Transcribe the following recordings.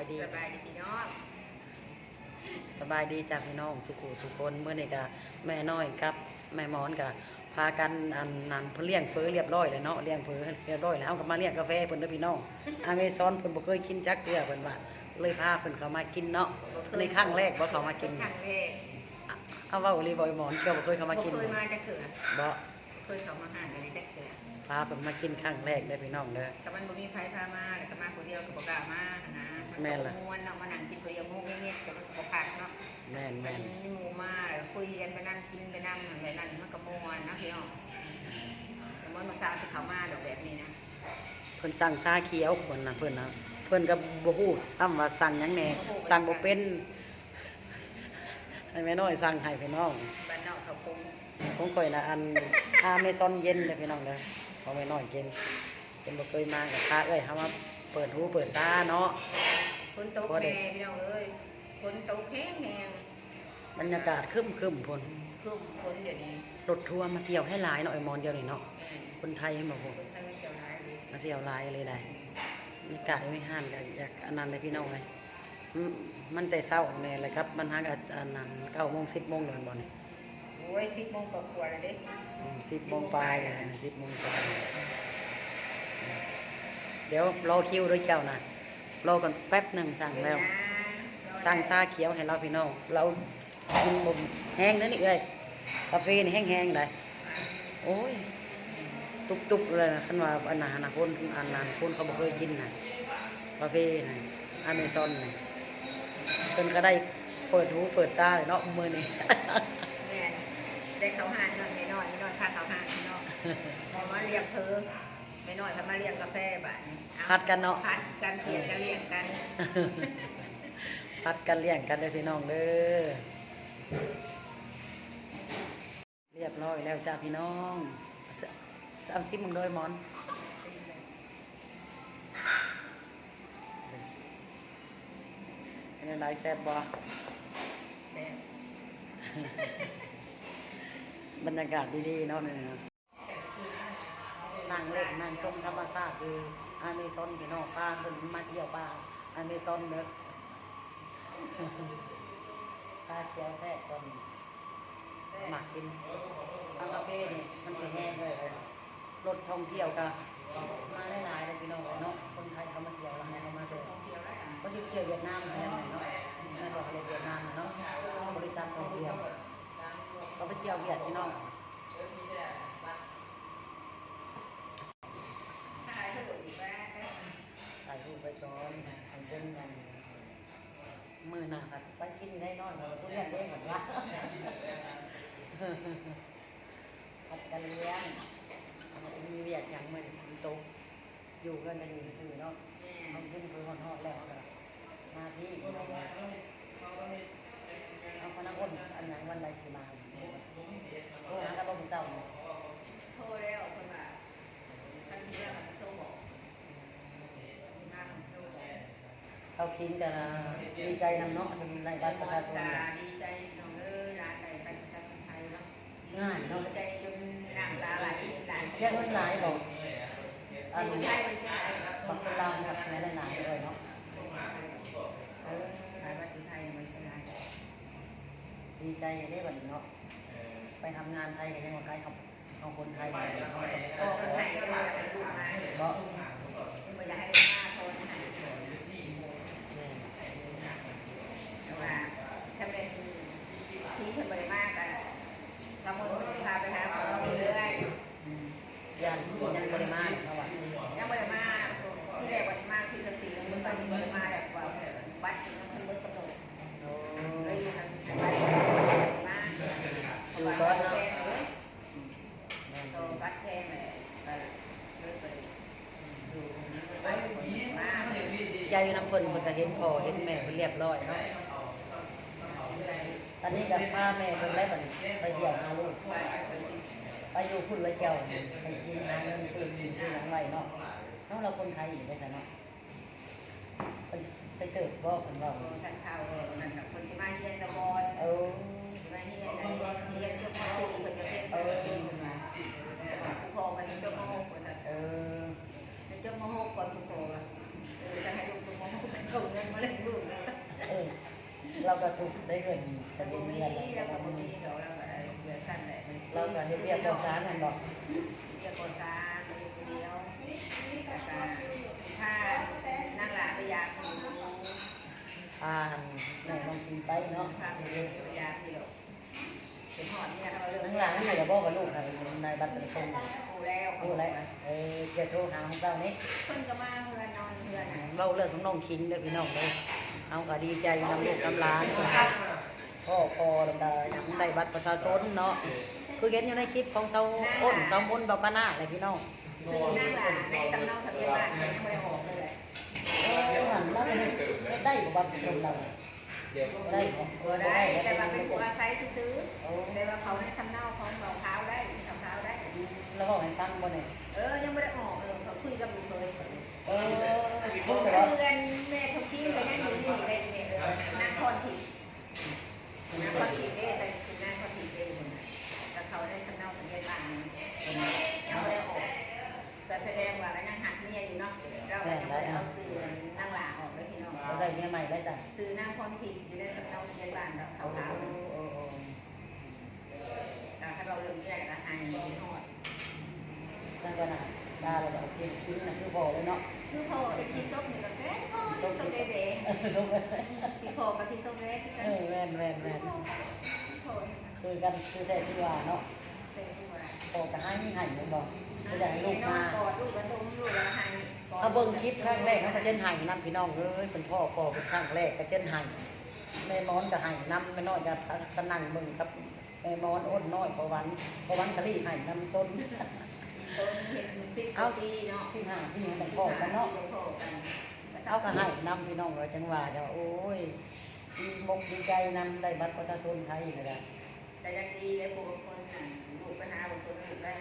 ายดีสบายดีพี่น้องสบายดีจากพี่น้องสุขุสุคนเมื่อนี่ก็แม่น้อยกับแม่หมอนก็พากันอันนั้นเพิ่นเลี้ยงเฟอเรียบร้อยเลยเนาะเลี้ยงเฟอเรียบร้อยแล้วเอาก็มาเลี้ยงกาแฟเพิ่นเด้อพี่น้องอเมซอนเพิ่นบ่เคยกินจักเทื่อเพิ่นว่าเลยพาเพิ่นเข้ามากินเนาะในครั้งแรกบ่เข้ามากินครั้งแรกเอาเว้าอีหลีบ่อยหมอนเกี่ยวบ่เคยเข้ามากินบ่เคยมาจะเขือบ่ เคยเข้ามาหาอะไรจะเขือพาเพิ่นมากินครั้งแรกเด้อพี่น้องเด้อ แต่มันบ่มีใครพามาแต่ก็มาคนเดียวก็บ่กล้ามานะมันแม่นล่ะม่วนเนาะมานั่งกินคนเดียวงงเงี้ยๆแต่มันก็บ่พักเนาะแม่นมัแม่นนมีหมู่มาแล้วคุยกันไปนั่งกินไปนั่งอะไรนั่นมันก็ม่วนนะพี่น้องแต่มันมาสร้างที่เขามาดอกแบบนี้นะเพิ่นสั่งชาเขียวคนน่ะเพิ่นน่ะเพิ่นก็บ่ฮู้ซ้ำว่าสั่งหยังแหน่สั่งบ่เป็นให้แม่น้อยสั่งให้พี่น้องบ้านนอกเขาคง ผมค่อยนะอันอาเมซอนเย็นเลยพี่น้องเด้อเอาไปนอนเย็นเป็นบ่เคยมากับพาเอ้ยเฮามาเปิดหูเปิดตาเนาะฝนตกบ่ได้แม่พี่น้องเอ้ยฝนตกแห้งแห้งบรรยากาศครึ้มครึมๆพุ่นคือฝนเดี๋ยวนี้รถทัวร์มาเที่ยวให้หลายเนาะไอ้มอนเดียวนี่เนาะแม่นคนไทยให้มาพุ่นคนไทยไม่เกี่ยวร้ายเลยมาเที่ยวหลายเลยได้บรรยากาศไม่ห่านกันอยากอันนั้นเลยพี่น้องเลยอืมมันแต่เช้าแน่เลยครับ มันหากับอันนั้น9โมง10โมงเลยบ่นี่โอ้ยสิบโมงกว่าๆแล้วเด้อืม10โมงปลายเลย10โมงปลายเดี๋ยวรอคิวด้วยเจ้านะรอกันแป๊บหนึงสั่งแล้ว สั่งชาเขียวให้เราพี่น้องเรากินบ่มแห้งนั่นนี่เอ้ยกาแฟนี่แห้งๆได้โอ้ยตุกๆเลยนะคันว่าอันนั้นนะคนอันนั้นคนเขาบ่เคยกินนะกาแฟนะอเมซอนนะเพิ่นก็ได้เปิดหูเปิดตาเลยเนาะมื้อนี้แม่ ได้เขาหานนอนไม่น้อยไม่น้อยพาเขาหานไม่น้อยพอมาเรียกเธอไม่น้อยพามาเรียกกาแฟบ่ายพัดกันเนาะพัดกันเปลี่ยนกันเรียกกัน พัดกันเลี้ยงกันเลยพี่น้องเด้อเรียบร้อยแล้วจ้าพี่น้องสามสิบมึงโดยหมอนเป็นยังไงแซ่บบ่แซ่บ บรรยากาศดีๆเนาะนี่นะนั่งเล่นนั่งชมธรรมชาติคืออาเมซอนพี่น้องป้าเพิ่นมาเที่ยวป่าอาเมซอนเด้อป้าเจียวแซ่บตอนหมักกินทางกาแฟนี่มันสิแห้งเลยรถท่องเที่ยวก็มาหลายๆเลยพี่น้องเนาะคนไทยเขามาเที่ยวแล้วเขามาเที่ยวท่องเที่ยวแล้วอะก็ที่เที่ยวเวียดนามอะไรเนาะนั่นบอกอะไรเวียดนามเนาะบริษัทท่องเที่ยว เขาไปเที่ยวเวียดพี่น้องถ่ายให้ดูอีกแม่ถ่ายรูปไปก่อนทำเป็นกันมือหนาครับไปกินได้นอนทุเรียนได้เหมือนว่าผัดกันเลี้ยงมีเวียดอย่างมันโตอยู่กันในอยู่ซื่อเนาะแม่เอาขึ้นไปหอดแล้วก็มาที่ เอาพนักงานอันไหนวันใดสิมาโทรหากระลมเจ้าโทรแล้วคนว่าทันทีแล้วโทรบอกนั่งโทรบอกเขาคิงกันดีใจนำเนาะทำรายบัตรประชาชนดีใจน้องเอ้ยร้านไหนไปประชาชนไทยเนาะง่ายเนาะใจจนน้ำตาไหลหลานเรียกว่าหลายบอกอันคนนี้ไทยไม่ใช่บักกุลามกับได้หลายเลยเนาะเออ หลายวันที่ไทยไม่ใช่ไร ดีใจได้แบบนี้เนาะไปทำงานไทยกันยังว่าใครเขาเอาคนไทยมาเนาะโอ้คนไทยก็ว่าเป็นลูกมาเพราะไม่อยากให้ลูกมาโทนให้แต่ว่าถ้าเป็นที่คนบริมากอะสมมติพาไปหาหมอเรื่อยยันยังบริมาเขาว่ายังบริมาที่แรกว่ามาที่จะสี่มันตอนนี้บริมาแบบว่าวัดมันลดกำหนด โอ้ เลยอยู่ทางวัดมา อยู่ก้อนเนาะ แพงเลยโตวัดแพงเลยเลยไปอยู่วัดมา ใจน้ำเพิ่นเพิ่นก็เห็นพ่อเห็นแม่เพิ่นเรียบร้อยเนาะตอนนี้ก็พาแม่เพิ่นได้บัดนี้ไปเที่ยวหาลูกไปอยู่คุณละเจ้าไปกินหาเงินซื้อกินซื้อหยังไรเนาะเนาะเราคนไทยอยู่ได้ซะเนาะไปไปเสิร์ฟบ่เพิ่นว่าท่านข่าวนั่นคนที่มาเฮียนสมอนเออที่มาเฮียนเฮียนเฮียนจบม .4 เพิ่นจะเป็นเออผู้ปกครองมันจบม .6 คนน่ะ เออ จบม .6 ก่อนผู้ปกครองเออจะให้ลูกจบม ส่งเงินมาเลี้ยงลูกเลย เออ เราก็ถูกได้เงินแต่แต่เดืบ่อนมีเดือนเราบ่ก็มีมีเดี๋ยวเราก็ได้เดือนสั้นแหละเราก็เฮ็ดเรียกก่อสร้างกันบอกเรียกก่อสร้างเรียกเดียวแล้วก็ถ้านั่งหลาไปยาคือพาแม่น้องกินไปเนาะพาไปเยนไปยาที่เราเป็นหอดเนี่ยเราเรื่องทั้งหลังนี่จะบอกกับลูกอะไรในบัตรประชาชนกูแล้วพูดอะไรเออจะโทรหาของเจ้านี่เพิ่นก็มาเฮือนนอนเฮือนน่ะเว้าเรื่องของน้องคิงเด้อพี่น้องเลย เอาก็ดีใจนำลูกนำหลานพ่อพ่อแล้วก็ยังได้บัตรประชาชนเนาะคือเห็นอยู่ในคลิปของเจ้าอ้นเจ้ามนต์เบาปานาอะไรพี่น้องคือนั่งหลาในสำเนาทะเบียนบ้านยังไม่ได้ออกเลยเออหันแล้วไม่ได้กับบัตรประชาชนเราได้ของบ่ได้แต่ว่าเป็นผู้อาศัยซื้อโอ้ๆแต่ว่าเขาในสำเนาของเราเท้าได้สำเท้าได้แล้วบอกให้ฟังบ่เนี่ยเออยังไม่ได้ออกเออเขาคุยกับลูกเคยเออเพูดแต่พื่ว่าอนแม่ทุกที่ก็ยังอยู่นี่เป็นแม่เออนั่งคอนทิ นั่งคอนทิเด้แต่คือนั่งคอนทิเด้คนน่ะแต่เขาได้สำเนาทะเบียนบ้านยังได้ออกก็แสดงว่าก็ยังหักเมียอยู่เนาะเราก็ยังไม่เอาซื้อนั่งหลาออกเลยพี่น้องเราได้เมียใหม่ได้จ้ะซื้อนั่งคอนทิอยู่ในสำเนาทะเบียนบ้านแล้วเขาโอ้เท้าโอ้โอ้แต่ถ้าเราเริ่มแยกก็หายหอดนั่นก็น่ะดาเราแบบกินกินน่ะคือบอกเลยเนาะคือพอที่ซบนี่ก็แค่พอที่ซบเด้เออลูกเอ้ยๆที่พอกับที่ซบเด้ที่กันเออแม่นแม่นแม่นที่พอคือกันคือแต่ที่ว่าเนาะเป็นตัวโตก็ให้ให้มันบอกคือได้ให้ลูกน้อมางกอดลูกกันดมลูกแล้วให้เอาเบิ่งคลิปครั้งแรกเขาก็เช่นให้นํพี่น้องเอ้ยเป็นพ่อพ่อเป็นครั้งแรกก็เช่นให้แม่มอนก็ให้นํแม่น้อยก็ก็นั่งเบิ่งกับแม่มอนอ้นน้อยประวันประวันกะลี่ให้นํต้นต้นเห็นสิบปีเนาะที่ห้าที่ห้าพ่อกันเนาะพอกัน เอาก็ให้นำพี่น้องเราจังหว่าจะโอ้ยดีมกดีใจนำได้บัตรประชาชนไทยเลยนะแต่ยังดีเลยพวกคนน่ะลูกไปหาบุตรลูกได้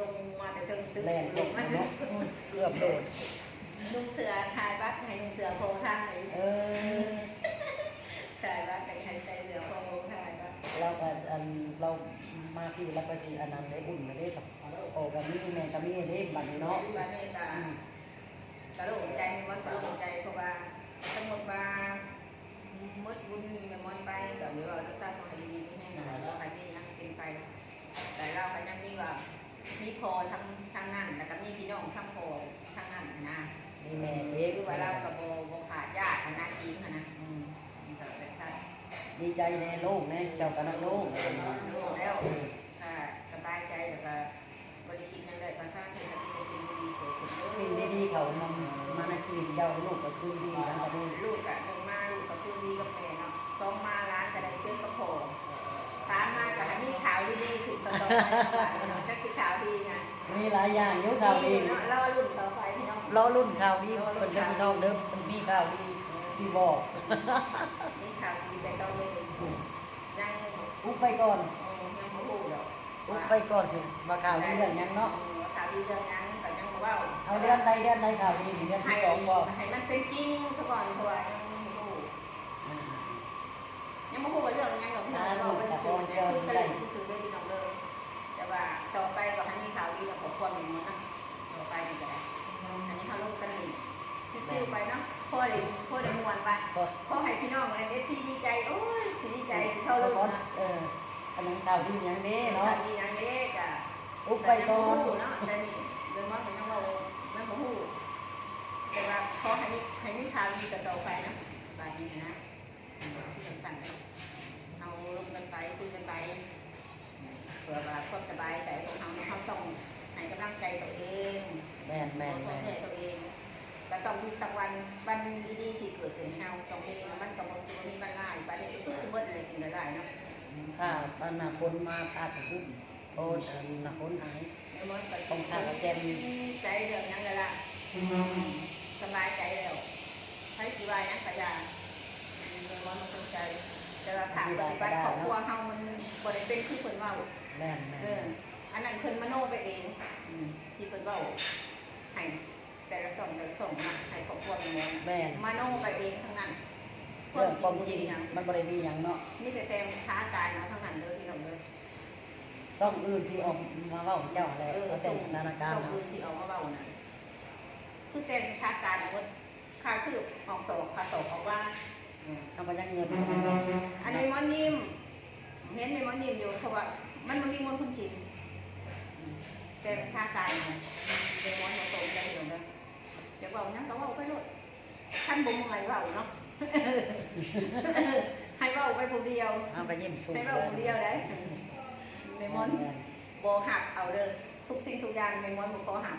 ลงมาแต่ตึงตึงแล่นลลงงมาเนาะเกือบโดดลุงเสือถ่ายบัตรให้ลุงเสือโพทายเออถ่ายบัตรให้ใครใจเสือโพถ่ายบัตรเราก็อันเรามาพี่เราก็สิอันนั้นได้อุ่นได้ครับโอ้กับมีแม่กับมีได้บัตรเนาะวันนี้ก็กระโดดใจมันกระโดดใจเพราะว่าสมมติว่ามืดบุญแม่มอนไปก็หรือว่าจะสร้างความดีนี่แน่นอนแล้วคันนี้ยังเป็นไป แต่เราก็ยังมีว่ามีพอทั้งทั้งนั้นแล้วก็มีพี่น้องทั้งพอทั้งนั้นนะ มีแม่ ห เด็ก รือว่าเรากับโบโบขาดญาติคณะทีมนะ อืม มันก็เป็นใช่ ดี ใจในโลกนะเจ้ากันนักโลกรู้แล้วถ้าสบายใจแล้วก็บริคิดยังไงก็สร้างให้สิ่งดีๆเกิดขึ้นสิ่งดีๆเขานำมาในชีวิตเจ้าลูกก็คือดีทั้งประเทศลูกอะลงมาลูกกับคืนดีกับแม่เนาะสองมาร้านจะได้เจอกับพ่อสามมาก็ให้มีข่าวดีๆถึงต่อๆไปเนาะจะสิข่าวดีไงมีหลายอย่างอยุ่ข่าวดีเนาะรอรุ่นต่อไปพี่น้องรอรุ่นข่าวดีคนเดิมพี่น้องเดิมคนมีข่าวดี ที่บอกนี่ข่าวดีแต่ต้องไม่ได้ถูกยังอุบไปก่อนเออยังไม่รู้หรอกอุบไปก่อนสิว่าข่าวดีเรื่องหยังเนาะข่าวดีเรื่องยังแต่ยังบอกว่าเอาเดือนใดเดือนใดข่าวดีเดือนให้ที่สองบอกให้มันเป็นจริงซะก่อนเพราะว่ายังไม่รู้ยังไม่รู้ว่าเรื่องยังหรอกพี่น้องเราไปซื้อนะคือกระดิ่งซื้อาก็ลูกขอนะเอออันนั้นข่าวดีอย่างนี้เนาะเนาะดีอย่างเด็กอะอุบไปก่อนเนาะแต่นี่เดินมองเป็นยังเราไม่โมโหแต่ว่าขอให้มีให้มีข่าวดีกับต่อไปนะบาดนี้นะที่สำคัญเอาลงกันไปคุยกันไปเพื่อว่าความสบายใจของเขาเขาต้องให้กำลังใจตัวเองแม่นแม่นขอแม่งนตัวเอง ก็ต้องมีสักวันวันดีๆที่เกิดขึ้นให้เราต้องมีนะมันกับมันมีวันร้ายวันนี้ก็คือสมมติอะไรสิ่งใดๆเนาะถ้าปานาคนมาพาถึงโอ้อันนาคนหายมันก็ต้องทำกับแกมใจเรื่องนั้นเลยล่ะสบายใจแล้วใช้ชีวายังขยะมันมันต้องใจแต่ว่าถามปฏิบัติครอบครัวเฮามันบ่ได้เป็นคือเพิ่นเว้าแม่นแม่เออนอันนั้นเพิ่นมโนไปเองอืมที่เพิ่นเว้าให้ แต่ละส่องแต่ละส่องนะให้ครอบครัวมันมองแม่นมโนไปเองทั้งนั้นเรื่องความจริงอย่างมันบริมีอย่างเนาะนี่แต่แต่ค้ากายนะทั้งนั้นเลยที่เราเลยต้องอื่นที่ออกมาเว่าเจ้าแหละเออเขาแต่งสถานการณ์ส่งเนาะคืนที่เอามาเบานะคือแต่ค้ากายหมดค่าคือออกสอบค่าสอบออกว่า ทำไปยังเงียบอันนี้มอนนิ่มเห็นในมอนนิ่มอยู่เพราะว่า มันมันมีมอนคุณกินแต่ท่ากายเนี่ยเป็นมอนมาโตใจอยู่นะ จะบอกนั่นก็เว่าไปเลยท่านบ่มไงเว่าเนาะให้เว่าไปผู้เดียวทำไปยิ้มสูงให้เว่าผู้เดียวได้ในมอนบ่หักเอาเด้อทุกสิ่งทุกอย่างในมอนบ่ขอหัก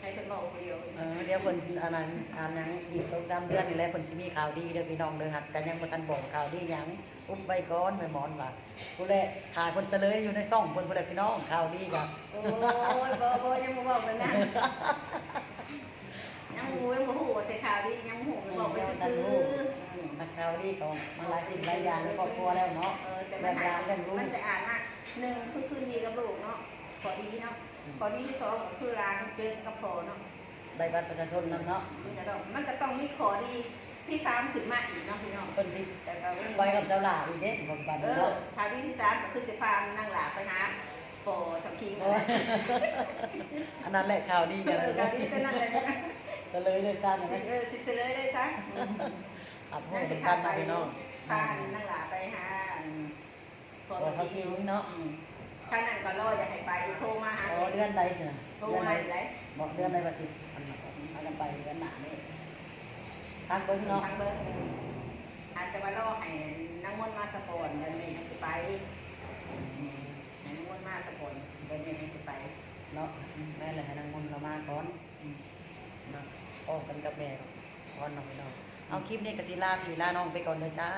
ให้เพิ่นเว้าผู้เดียวเออเดี๋ยวคนอันนั้นอันนั้นอีกสองสามเดือนนี่แหละคนสิมีข่าวดีเด้อพี่น้องเด้อครับแต่ยังบ่ทันบอกข่าวดีหยังอุ้มใบก้อนไปหมอนว่าผู้แลหาคนเสลยอยู่ในซ่องคนผู้ใดพี่น้องข่าวดีก็โอ้ยบ่บ่ยังบ่บอกกันนะ ยังบ่ยังบ่ฮู้ว่าสิข่าวดียังบ่ฮู้บอกไปเดี๋ยวซื่ทันอรู้ๆนักข่าวดีของมาหลายสิ่งหลายอย่างในครอบครัวแล้วเนาะเออแต่เรื่มัอนงหางานเรื่องลูกมันจะอ่านอะหนึ่งคือคืนดีกับลูกเนาะขอดีเนาะขอดีที่สองก็คือร้านเจอกับพอเนาะใบบัตรประชาชนนั่นเนาะมันจะต้องมันก็ต้องมีขอดีที่สามถึงมาอีกเนาะพี่น้องคนที่แต่ก็ไปกับเจ้าหล่าอีกเด้ของบัตรเออเนาะขอดีที่สามก็คือจะพานั่งหลาไปหาพอทำคิงโอ้ยอันนั้นแหละข่าวดีเอกันอเลยการดีก็นั่นเลยนะ ก็เลยเลยจ้าเอนะอสิเฉลยได้ซะอับพูนั่ดนสิสำพาคัญไปนะพี่น้องพานั่งหลาไปหาพอขอเขาทำกิคินงเนาะอืมข้างนั้นก็รออยากให้ไปโทรมาหาอ๋อเดือนใดเนี่ยโทรเดือนมาใดได้บอกเดือนใดว่าสิอันนั้นเอากันไปเดือนหน้านี่ทางเบิ้งเนาะทางเบอร์อาจจะมารอให้นังมนต์มาสปอนเดือนนี้ให้สิไปให้นังมนต์มาสปอนเดือนนี้ให้สิไปเนาะแม่เลยให้นางมนต์เรามาก่อน เนาะพ้อกันกับแม่ก่อนเนาะพี่น้องเอาคลิปนี้กับศิลาพี่ลาน้องไปก่อนเลยจ้า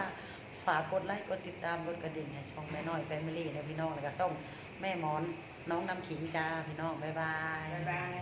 ฝากกดไลค์กดติดตามกดกระดิ่งให้ช่องแม่น้อยแฟมิลี่นะพี่น้องแล้วก็ส่งแม่หมอนน้องน้ำขิงจ้าพี่น้องบ๊ายบาย บ๊ายบาย